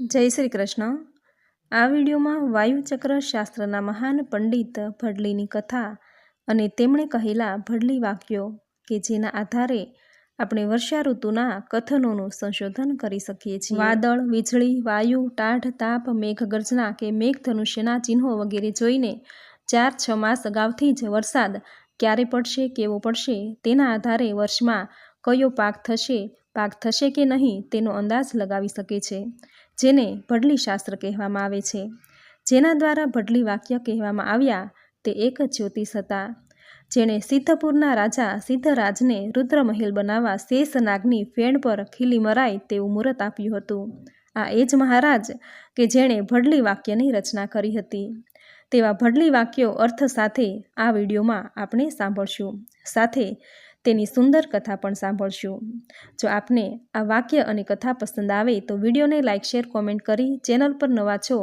જય શ્રી કૃષ્ણ. આ વિડીયોમાં વાયુચક્ર શાસ્ત્રના મહાન પંડિત ભડલીની કથા અને તેમણે કહેલા ભડલી વાક્યો કે જેના આધારે આપણે વર્ષા ઋતુના કથનોનું સંશોધન કરી શકીએ છીએ. વાદળ, વીજળી, વાયુ, ટાઢ, તાપ, મેઘગર્જના કે મેઘધનુષ્યના ચિહ્નો વગેરે જોઈને ચાર છ માસ અગાઉથી જ વરસાદ ક્યારે પડશે, કેવો પડશે, તેના આધારે વર્ષમાં કયો પાક થશે પાક થશે કે નહીં તેનો અંદાજ લગાવી શકે છે. જેને ભડલી શાસ્ત્ર કહેવામાં આવે છે. જેના દ્વારા ભડલી વાક્ય કહેવામાં આવ્યા તે એક જ્યોતિષ હતા, જેણે સિદ્ધપુરના રાજા સિદ્ધરાજને રુદ્રમહેલ બનાવવા શેષ નાગની ફેણ પર ખીલી મરાય તેવું મુહૂર્ત આપ્યું હતું. આ એ જ મહારાજ કે જેણે ભડલી વાક્યની રચના કરી હતી. તેવા ભડલી વાક્યો અર્થ સાથે આ વિડીયોમાં આપણે સાંભળશું. સાથે તેની સુંદર કથા પણ સાંભળશું. જો આપને આ વાક્ય અને કથા પસંદ આવે તો વિડીયોને લાઇક શેર, કોમેન્ટ કરી ચેનલ પર નવા છો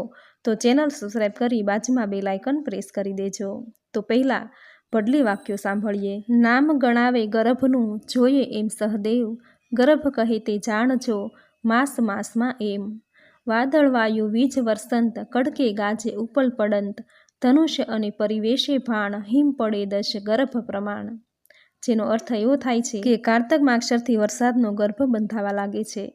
તો ચેનલ સબસ્ક્રાઈબ કરી બાજુમાં બે લાઇકન પ્રેસ કરી દેજો. તો પહેલાં પડલી વાક્યો સાંભળીએ. નામ ગણાવે ગર્ભનું, જોઈએ એમ સહદેવ. ગર્ભ કહે તે જાણજો, માસ માસમાં એમ. વાદળ વાયુ વીજ વરસંત, કડકે ગાજે ઉપલ પડંત. ધનુષ્ય અને પરિવેશે ભાણ, હિમ પડે દશ ગર્ભ પ્રમાણ. જેનો અર્થ એવો થાય છે કે કારતક માક્ષરથી વરસાદનો ગર્ભ બંધાવા લાગે છે.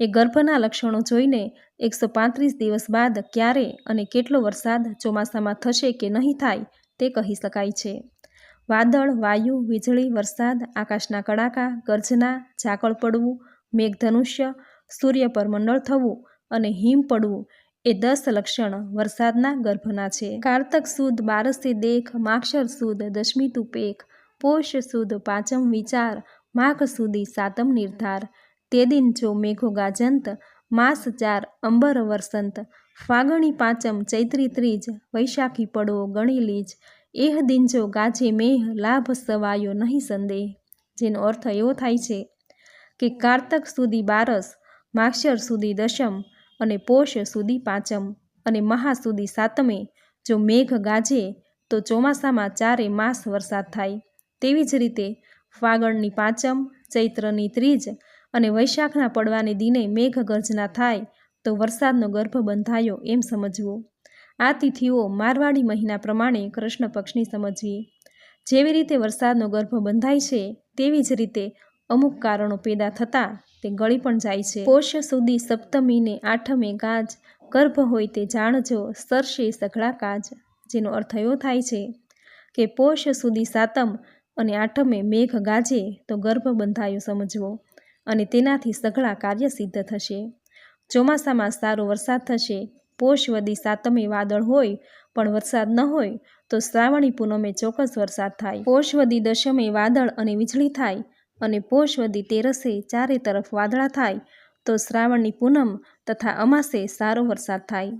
એ ગર્ભના લક્ષણો જોઈને એકસો પાંત્રીસ દિવસ બાદ ક્યારે અને કેટલો વરસાદ ચોમાસામાં થશે કે નહીં થાય તે કહી શકાય છે. વાદળ, વાયુ, વીજળી, વરસાદ, આકાશના કડાકા, ગર્જના, ઝાકળ પડવું, મેઘધનુષ્ય, સૂર્ય પર મંડળ થવું અને હિમ પડવું એ દસ લક્ષણ વરસાદના ગર્ભના છે. કારતક સુદ બારસે દેખ માક્ષર સુદ દશમી તું પોષ સુદ પાંચમ વિચાર, માઘ સુધી સાતમ નિર્ધાર, તે દિન જો મેઘો ગાજંત, માસ ચાર અંબર વરસંત, ફાગણી પાંચમ ચૈત્રી ત્રીજ, વૈશાખી પડવો ગણી લીજ, એહ દિન જો ગાજે મેહ લાભ સવાયો નહીં સંદેહ. જેનો અર્થ એવો થાય છે કે કારતક સુધી બારસ, માક્ષર સુધી દશમ અને પોષ સુધી પાંચમ અને મહા સુધી સાતમે જો મેઘ ગાજે, તો ચોમાસામાં ચારે માસ વરસાદ થાય. તેવી જ રીતે ફાગણની પાંચમ, ચૈત્રની ત્રીજ અને વૈશાખના પડવાને દિને મેઘગર્જના થાય તો વરસાદનો ગર્ભ બંધાયો એમ સમજવો. આ તિથિઓ મારવાડી મહિના પ્રમાણે કૃષ્ણ પક્ષની સમજવી જેવી રીતે વરસાદનો ગર્ભ બંધાય છે, તેવી જ રીતે અમુક કારણો પેદા થતાં તે ગળી પણ જાય છે. પોષ સુધી સપ્તમીને આઠમે કાજ ગર્ભ હોય તે જાણજો, સરશે સઘળા કાજ. જેનો અર્થ એવો થાય છે કે પોષ સુધી સાતમ અને આઠમે મેઘ ગાજે તો ગર્ભ બંધાયો સમજવો અને તેનાથી સઘળા કાર્ય સિદ્ધ થશે. ચોમાસામાં સારો વરસાદ થશે. પોષવદી સાતમે વાદળ હોય પણ વરસાદ ન હોય તો શ્રાવણી પૂનમે ચોક્કસ વરસાદ થાય. પોષવદી દશમે વાદળ અને વીજળી થાય અને પોષવદી તેરસે ચારે તરફ વાદળા થાય તો શ્રાવણની પૂનમ તથા અમાસે સારો વરસાદ થાય.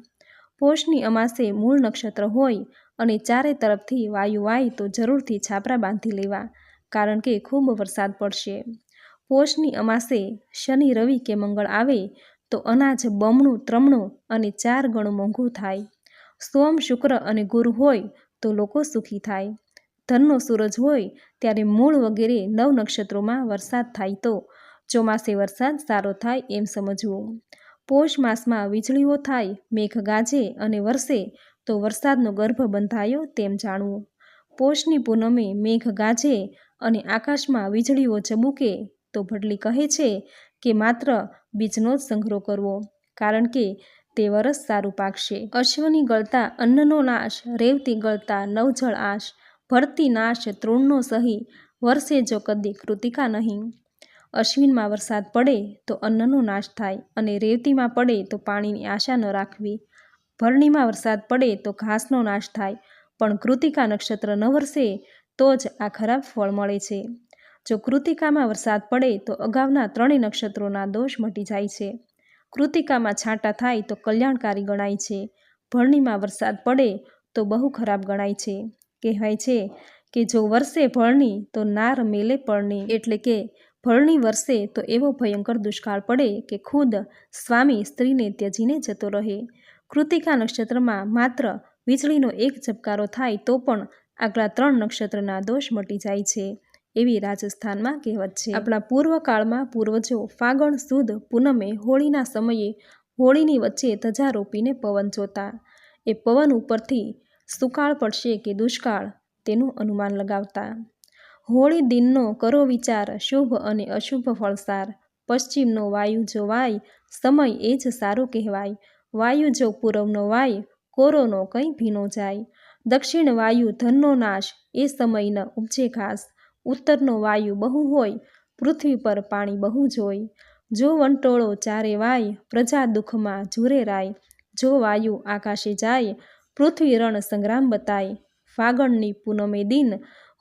પોષની અમાસે મૂળ નક્ષત્ર હોય અને ચારે તરફથી વાયુ વાય તો જરૂરથી છાપરા બાંધી લેવા, કારણ કે ખૂબ વરસાદ પડશે. પોષની અમાસે શનિ, રવિ કે મંગળ આવે તો અનાજ બમણું, ત્રમણું અને ચાર ગણું મોંઘું થાય. સોમ, શુક્ર અને ગુરુ હોય તો લોકો સુખી થાય. ધનનો સૂરજ હોય ત્યારે મૂળ વગેરે નવ નક્ષત્રોમાં વરસાદ થાય તો ચોમાસે વરસાદ સારો થાય એમ સમજવું. પોષ માસમાં વીજળીઓ થાય, મેઘ ગાજે અને વરસે તો વરસાદનો ગર્ભ બંધાયો તેમ જાણવું. પોષની પૂનમે મેઘ ગાજે અને આકાશમાં વીજળીઓ ચબૂકે તો ભડલી કહે છે કે માત્ર બીજનો જ સંગ્રહ કરવો, કારણ કે તે વરસ સારું પાકશે. અશ્વની ગળતા, અન્નનો નાશ, રેવતી ગળતા, નવજળ આશ, ભરતી નાશ, તૃણનો સહી વર્ષે જો કદી કૃતિકા નહીં. અશ્વિનમાં વરસાદ પડે તો અન્નનો નાશ થાય અને રેવતીમાં પડે તો પાણીની આશા ન રાખવી. ભરણીમાં વરસાદ પડે તો ઘાસનો નાશ થાય, પણ કૃતિકા નક્ષત્ર ન વરસે તો જ આ ખરાબ ફળ મળે છે. જો કૃતિકામાં વરસાદ પડે તો અગાઉના ત્રણેય નક્ષત્રોના દોષ મટી જાય છે. કૃતિકામાં છાંટા થાય તો કલ્યાણકારી ગણાય છે. ભરણીમાં વરસાદ પડે તો બહુ ખરાબ ગણાય છે. કહેવાય છે કે જો વરસે ભરણી તો નાર મેલે પરણી એટલે કે ભરણી વરસે તો એવો ભયંકર દુષ્કાળ પડે કે ખુદ સ્વામી સ્ત્રીને ત્યજીને જતો રહે. કૃતિકા નક્ષત્રમાં માત્ર વીજળીનો એક ઝબકારો થાય તો પણ આગલા ત્રણ નક્ષત્રના દોષ મટી જાય છે, એવી રાજસ્થાનમાં કહેવત છે. આપણા પૂર્વકાળમાં પૂર્વજો ફાગણ સુદ પૂનમે હોળીના સમયે હોળીની વચ્ચે ધજા રોપીને પવન જોતા. એ પવન ઉપરથી સુકાળ પડશે કે દુષ્કાળ તેનું અનુમાન લગાવતા. હોળી દિનનો કરો વિચાર શુભ અને અશુભ ફળસાર. પશ્ચિમનો વાયુ જોવાય સમય એ જ સારો કહેવાય. વાયુ જો પૂરવનો વાય, કોરોનો કંઈ ભીનો જાય. દક્ષિણ વાયુ ધનનો નાશ, એ સમયન ઉપજે ઘાસ. ઉત્તરનો વાયુ બહુ હોય, પૃથ્વી પર પાણી બહુ જોઈ જો વંટોળો ચારે વાય, પ્રજા દુઃખમાં જુરે રાય. જો વાયુ આકાશે જાય, પૃથ્વી રણ સંગ્રામ બતાય. ફાગણની પૂનમે દિન,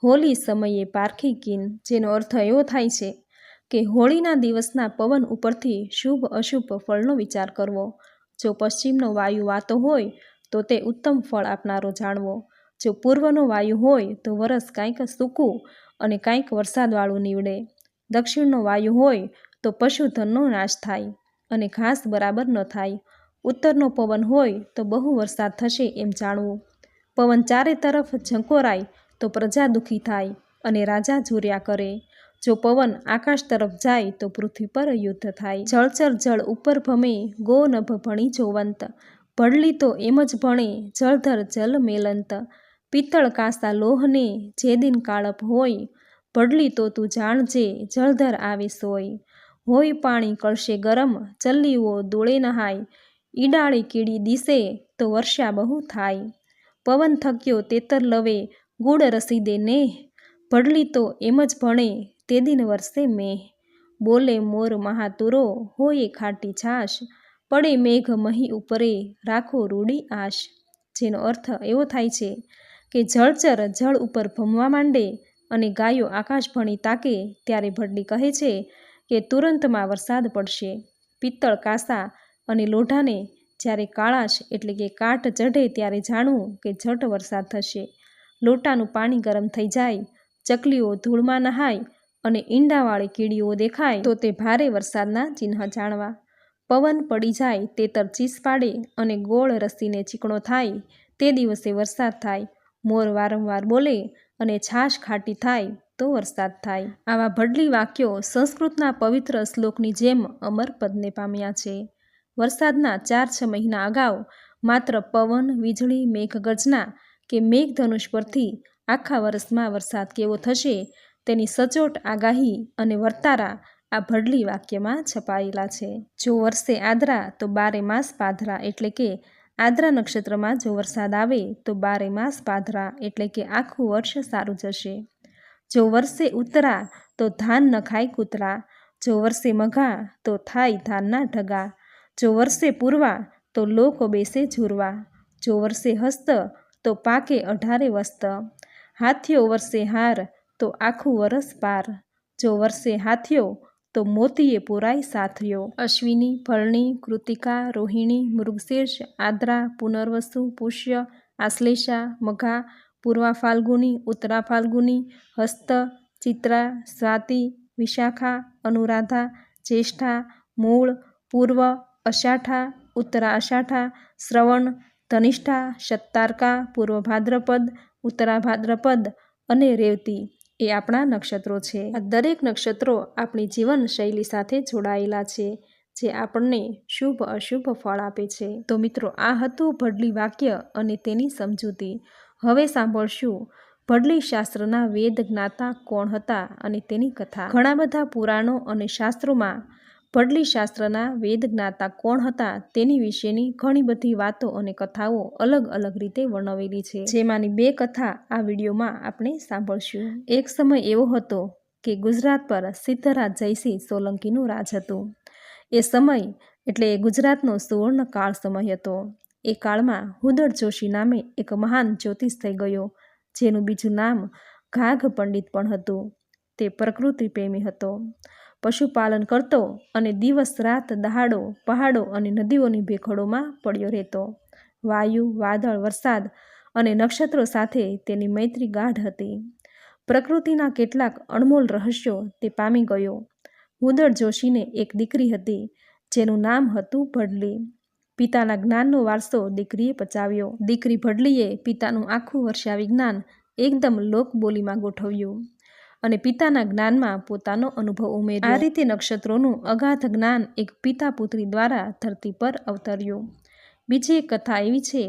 હોલી સમયે પારખી કિન. જેનો અર્થ એવો થાય છે કે હોળીના દિવસના પવન ઉપરથી શુભ અશુભ ફળનો વિચાર કરવો. જો પશ્ચિમનો વાયુ વાતો હોય, તો તે ઉત્તમ ફળ આપનારો જાણવો. જો પૂર્વનો વાયુ હોય, તો વરસ કાંઈક સૂકું અને કાંઈક વરસાદવાળું નીવડે. દક્ષિણનો વાયુ હોય, તો પશુધનનો નાશ થાય અને ઘાસ બરાબર ન થાય. ઉત્તરનો પવન હોય, તો બહુ વરસાદ થશે એમ જાણવું. પવન ચારે તરફ ઝંકોરાય, તો પ્રજા દુઃખી થાય અને રાજા ઝૂર્યા કરે. જો પવન આકાશ તરફ જાય તો પૃથ્વી પર યુદ્ધ થાય. જળચર જળ ઉપર ભમે, ગો નભ ભણી જોવંત. ભડલી તો એમ જ ભણે, જળધર જલ મેલંત. પિત્તળ કાસા લોહને જે દિન કાળપ હોય ભડલી તો તું જાણજે જળધર આવે સોય. હોય પાણી કળશે ગરમ ચલ્લીઓ દોળે નહાય. ઈડાળી કીડી દિશે તો વર્ષા બહુ થાય. પવન થક્યો તેતર લવે, ગુડ રસીદે ને ભડલી તો એમ જ ભણે તે દિન વર્ષે મેહ બોલે, મોર મહાતુરો, હોય ખાટી છાશ. પડે મેઘ મહી ઉપરે, રાખો રૂડી આશ. જેનો અર્થ એવો થાય છે કે જળચર જળ ઉપર ભમવા માંડે અને ગાયો આકાશ ભણી તાકે, ત્યારે ભડલી કહે છે કે તુરંતમાં વરસાદ પડશે. પિત્તળ કાસા અને લોઢાને જ્યારે કાળાશ એટલે કે કાટ ચઢે ત્યારે જાણવું કે ઝટ વરસાદ થશે. લોટાનું પાણી ગરમ થઈ જાય, ચકલીઓ ધૂળમાં નહાય અને ઈંડાવાળી કીડીઓ દેખાય તો તે ભારે વરસાદના ચિહ્ન જાણવા. પવન પડી જાય તે તરચીસ પાડે અને ગોળ રસીને ચીકણો થાય તે દિવસે વરસાદ થાય. મોર વારંવાર બોલે અને છાશ ખાટી થાય તો વરસાદ થાય. આવા ભડલી વાક્યો સંસ્કૃતના પવિત્ર શ્લોકની જેમ અમર પદને પામ્યા છે. વરસાદના ચાર છ મહિના અગાઉ માત્ર પવન, વીજળી, મેઘગર્જના કે મેઘધનુષ પરથી આખા વર્ષમાં વરસાદ કેવો થશે તેની સચોટ આગાહી અને વર્તારા આ ભડલી વાક્યમાં છપાયેલા છે. જો વર્ષે આદરા, તો બારે માસ પાધરા એટલે કે આદરા નક્ષત્રમાં જો વરસાદ આવે, તો બારે માસ પાધરા એટલે કે આખું વર્ષ સારું જશે. જો વર્ષે ઉતરા, તો ધાન ન ખાય કૂતરા. જો વર્ષે મઘા, તો થાય ધાનના ઢગા. જો વર્ષે પૂરવા, તો લોકો બેસે ઝૂરવા. જો વર્ષે હસ્ત, તો પાકે અઢારે વસ્ત. હાથીઓ વર્ષે હાર તો આખું વરસ પાર. જો વર્ષે હાથ્યો, તો મોતીએ પુરાય સાથ્યો અશ્વિની, ભરણી, કૃતિકા, રોહિણી, મૃગશીર્ષ, આદ્રા, પુનર્વસુ, પુષ્ય, આશ્લેષા, મઘા, પૂર્વા ફાલ્ગુની, ઉત્તરા ફાલ્ગુની, હસ્ત, ચિત્રા, સ્વાતિ, વિશાખા, અનુરાધા, જ્યેષ્ઠા, મૂળ, પૂર્વ, અષાઢા, ઉત્તરા અષાઢા, શ્રવણ, ધનિષ્ઠા, સત્તારકા, પૂર્વ ભાદ્રપદ, ઉત્તરા ભાદ્રપદ અને રેવતી. એ આપણા નક્ષત્રો છે. આ દરેક નક્ષત્રો આપણી જીવનશૈલી સાથે જોડાયેલા છે, જે આપણને શુભ અશુભ ફળ આપે છે. તો મિત્રો, આ હતું ભડલી વાક્ય અને તેની સમજૂતી. હવે સાંભળશું ભડલી શાસ્ત્રના વેદ જ્ઞાતા કોણ હતા અને તેની કથા. ઘણા બધા પુરાણો અને શાસ્ત્રોમાં ભડલી શાસ્ત્રના વેદ જ્ઞાતા કોણ હતા તેની વિશેની ઘણી બધી વાતો અને કથાઓ અલગ અલગ રીતે વર્ણવેલી છે. જેમાંની બે કથા આ વિડીયોમાં આપણે સાંભળશું. એક સમય એવો હતો કે ગુજરાત પર સિદ્ધરાજ જયસિંહ સોલંકીનું રાજ હતું. એ સમય એટલે ગુજરાતનો સુવર્ણ કાળ સમય હતો. એ કાળમાં હુદળ જોશી નામે એક મહાન જ્યોતિષ થઈ ગયો, જેનું બીજું નામ ઘાઘ પંડિત પણ હતું. તે પ્રકૃતિ પ્રેમી હતો. પશુપાલન કરતો અને દિવસ રાત દહાડો, પહાડો અને નદીઓની ભેખડોમાં પડ્યો રહેતો. વાયુ, વાદળ, વરસાદ અને નક્ષત્રો સાથે તેની મૈત્રી ગાઢ હતી. પ્રકૃતિના કેટલાક અણમોલ રહસ્યો તે પામી ગયો. ઉદળ જોશીને એક દીકરી હતી, જેનું નામ હતું ભડલી. પિતાના જ્ઞાનનો વારસો દીકરીએ પચાવ્યો. દીકરી ભડલીએ પિતાનું આખું વર્ષાવી જ્ઞાન એકદમ લોકબોલીમાં ગોઠવ્યું. અને પિતાના જ્ઞાનમાં પોતાનો અનુભવ ઉમેર્યો. આ રીતે નક્ષત્રોનું અગાધ જ્ઞાન એક પિતા પુત્રી દ્વારા ધરતી પર અવતર્યું. બીજી એક કથા એવી છે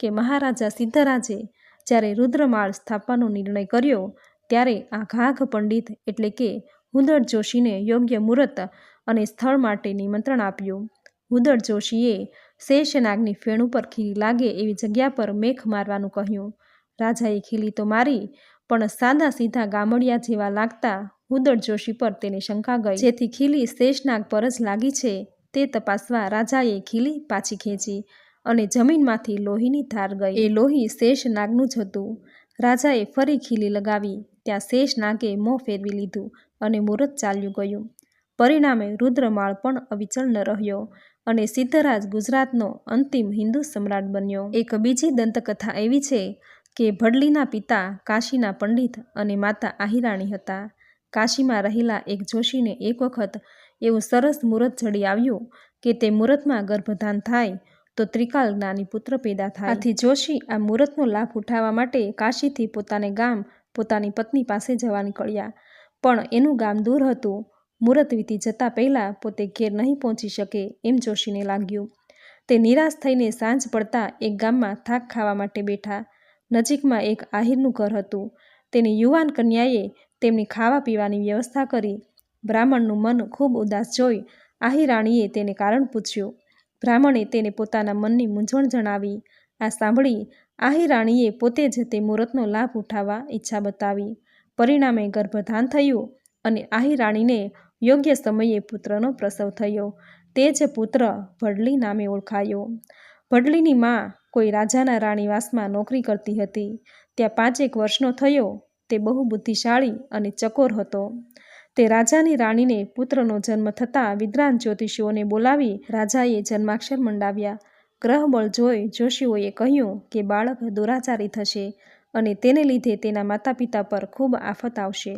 કે મહારાજા સિદ્ધરાજે જ્યારે રુદ્રમાળ સ્થાપવાનો નિર્ણય કર્યો ત્યારે આ ઘાઘ પંડિત એટલે કે હુંદળ જોશીને યોગ્ય મુહૂર્ત અને સ્થળ માટે નિમંત્રણ આપ્યું. હુદળ જોશીએ શેષનાગની ફેણ ઉપર ખીલી લાગે એવી જગ્યા પર મેખ મારવાનું કહ્યું. રાજાએ ખીલી તો મારી પણ સાદા સીધા ગામડિયા જેવા લાગતા હુદળ જોશી પર તેની શંકા ગઈ. જેથી ખીલી શેષનાગ પર જ લાગી છે. તે તપાસવા રાજાએ ખીલી પાછી ખેંચી અને જમીનમાંથી લોહીની ધાર ગઈ. એ લોહી શેષનાગનું જ હતું. રાજાએ ફરી ખીલી લગાવી. ત્યાં શેષનાગે મોં ફેરવી લીધું અને મુહૂર્ત ચાલ્યું ગયું. પરિણામે રુદ્રમાળ પણ અવિચળ ન રહ્યો અને સિદ્ધરાજ ગુજરાતનો અંતિમ હિન્દુ સમ્રાટ બન્યો. એક બીજી દંતકથા એવી છે. કે ભડલીના પિતા કાશીના પંડિત અને માતા આહિરાણી હતા. કાશીમાં રહેલા એક જોશીને એક વખત એવું સરસ મુહૂર્ત જડી આવ્યું કે તે મુહૂર્તમાં ગર્ભધાન થાય તો ત્રિકાલ જ્ઞાની પુત્ર પેદા થાય. આથી જોશી આ મુહૂર્તનો લાભ ઉઠાવવા માટે કાશીથી પોતાને ગામ, પોતાની પત્ની પાસે જવા નીકળ્યા. પણ એનું ગામ દૂર હતું. મુહૂર્ત વીતી જતાં પહેલાં પોતે ઘેર નહીં પહોંચી શકે એમ જોશીને લાગ્યું. તે નિરાશ થઈને સાંજ પડતા એક ગામમાં થાક ખાવા માટે બેઠા. નજીકમાં એક આહિરનું ઘર હતું. તેની યુવાન કન્યાએ તેમની ખાવા પીવાની વ્યવસ્થા કરી. બ્રાહ્મણનું મન ખૂબ ઉદાસ જોઈ આહિરાણીએ તેને કારણ પૂછ્યું. બ્રાહ્મણે તેને પોતાના મનની મૂંઝવણ જણાવી. આ સાંભળી આહિરાણીએ પોતે જ તે મુહૂર્તનો લાભ ઉઠાવવા ઈચ્છા બતાવી. પરિણામે ગર્ભધાન થયું અને આહિરાણીને યોગ્ય સમયે પુત્રનો પ્રસવ થયો. તે જ પુત્ર ભડલી નામે ઓળખાયો. ભડલીની માં કોઈ રાજાના રાણીવાસમાં નોકરી કરતી હતી. ત્યાં પાંચેક વર્ષનો થયો. તે બહુ બુદ્ધિશાળી અને ચકોર હતો. તે રાજાની રાણીને પુત્રનો જન્મ થતાં વિદ્વાન જ્યોતિષીઓને બોલાવી રાજાએ જન્માક્ષર મંડાવ્યા. ગ્રહબળ જોઈ જોશીઓએ કહ્યું કે બાળક દુરાચારી થશે અને તેને લીધે તેના માતા પિતા પર ખૂબ આફત આવશે.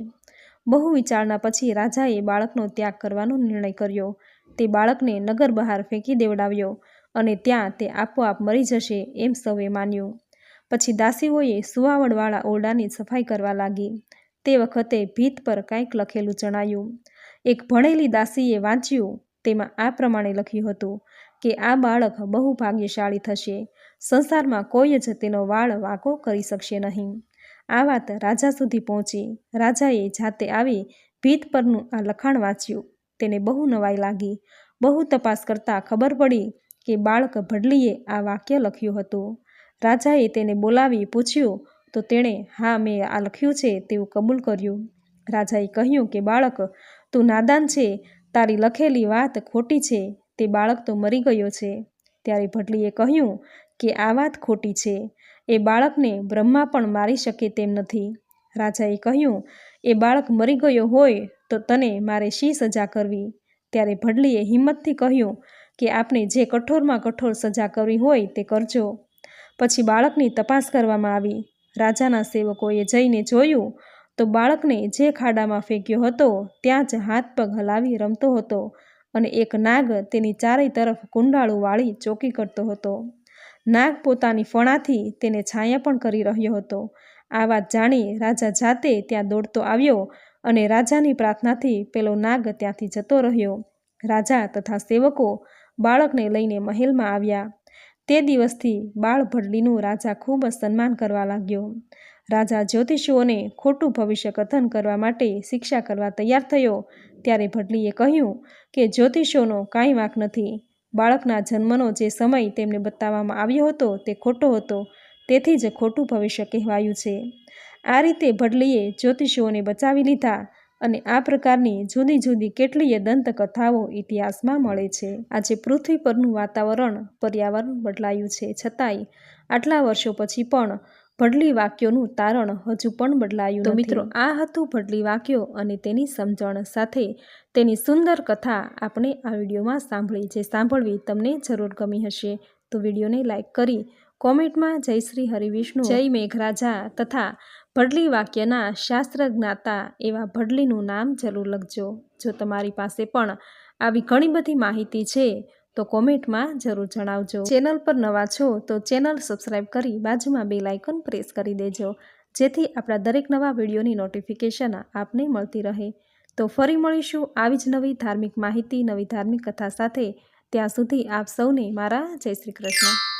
બહુ વિચારણા પછી રાજાએ બાળકનો ત્યાગ કરવાનો નિર્ણય કર્યો. તે બાળકને નગર બહાર ફેંકી દેવડાવ્યો. અને ત્યાં તે આપોઆપ મરી જશે એમ સૌએ માન્યું. પછી દાસીઓએ સુવાવડવાળા ઓરડાની સફાઈ કરવા લાગી. તે વખતે ભીત પર કાંઈક લખેલું જણાયું. એક ભણેલી દાસીએ વાંચ્યું, તેમાં આ પ્રમાણે લખ્યું હતું કે આ બાળક બહુ ભાગ્યશાળી થશે. સંસારમાં કોઈ જ તેનો વાળ વાંકો કરી શકશે નહીં. આ વાત રાજા સુધી પહોંચી. રાજાએ જાતે આવી ભીત પરનું આ લખાણ વાંચ્યું. તેને બહુ નવાઈ લાગી. બહુ તપાસ કરતાં ખબર પડી કે બાળક ભડલીએ આ વાક્ય લખ્યું હતું. રાજાએ તેને બોલાવી પૂછ્યું, તો તેણે, હા, મેં આ લખ્યું છે તેવું કબૂલ કર્યું. રાજાએ કહ્યું કે, બાળક, તું નાદાન છે, તારી લખેલી વાત ખોટી છે, તે બાળક તો મરી ગયો છે. ત્યારે ભટલીએ કહ્યું કે, આ વાત ખોટી છે, એ બાળકને બ્રહ્મા પણ મારી શકે તેમ નથી. રાજાએ કહ્યું, એ બાળક મરી ગયો હોય તો તને મારે શી સજા કરવી? ત્યારે ભડલીએ હિંમતથી કહ્યું કે આપણે જે કઠોરમાં કઠોર સજા કરવી હોય તે કરજો. પછી બાળકની તપાસ કરવામાં આવી. રાજાના સેવકોએ જઈને જોયું તો બાળકને જે ખાડામાં ફેંક્યો હતો ત્યાં જ હાથ પગ હલાવી રમતો હતો અને એક નાગ તેની ચારેય તરફ કુંડાળું વાળી ચોકી કરતો હતો. નાગ પોતાની ફણાથી તેને છાયા પણ કરી રહ્યો હતો. આ વાત જાણી રાજા જાતે ત્યાં દોડતો આવ્યો અને રાજાની પ્રાર્થનાથી પેલો નાગ ત્યાંથી જતો રહ્યો. રાજા તથા સેવકો બાળકને લઈને મહેલમાં આવ્યા. તે દિવસથી બાળ ભડલીનું રાજા ખૂબ સન્માન કરવા લાગ્યો. રાજા જ્યોતિષીઓને ખોટું ભવિષ્ય કથન કરવા માટે શિક્ષા કરવા તૈયાર થયો. ત્યારે ભડલીએ કહ્યું કે જ્યોતિષીઓનો કાંઈ વાંક નથી. બાળકના જન્મનો જે સમય તેમને બતાવવામાં આવ્યો હતો તે ખોટો હતો. તેથી જ ખોટું ભવિષ્ય કહેવાયું છે. આ રીતે ભડલીએ જ્યોતિષીઓને બચાવી લીધા. અને આ પ્રકારની જુદી જુદી કેટલીય દંતકથાઓ ઇતિહાસમાં મળે છે. આજે પૃથ્વી પરનું વાતાવરણ પર્યાવરણ બદલાયું છે. છતાંય આટલા વર્ષો પછી પણ ભડલી વાક્યોનું તારણ હજુ પણ બદલાયું તો મિત્રો આ હતું ભડલી વાક્યો અને તેની સમજણ સાથે તેની સુંદર કથા આપણે આ વિડીયોમાં સાંભળી જે સાંભળવી તમને જરૂર ગમી હશે. તો વિડીયોને લાઈક કરી કોમેન્ટમાં જય શ્રી હરિવિષ્ણુ જય મેઘરાજા તથા ભડલી વાક્યના શાસ્ત્ર જ્ઞાતા એવા ભડલીનું નામ જરૂર લખજો. જો તમારી પાસે પણ આવી ઘણી બધી માહિતી છે, તો કોમેન્ટમાં જરૂર જણાવજો. ચેનલ પર નવા છો, તો ચેનલ સબસ્ક્રાઈબ કરી બાજુમાં બે લાઇકન પ્રેસ કરી દેજો. જેથી આપણા દરેક નવા વિડીયોની નોટિફિકેશન આપને મળતી રહે. તો ફરી મળીશું આવી જ નવી ધાર્મિક માહિતી, નવી ધાર્મિક કથા સાથે. ત્યાં સુધી આપ સૌને મારા જય શ્રી કૃષ્ણ.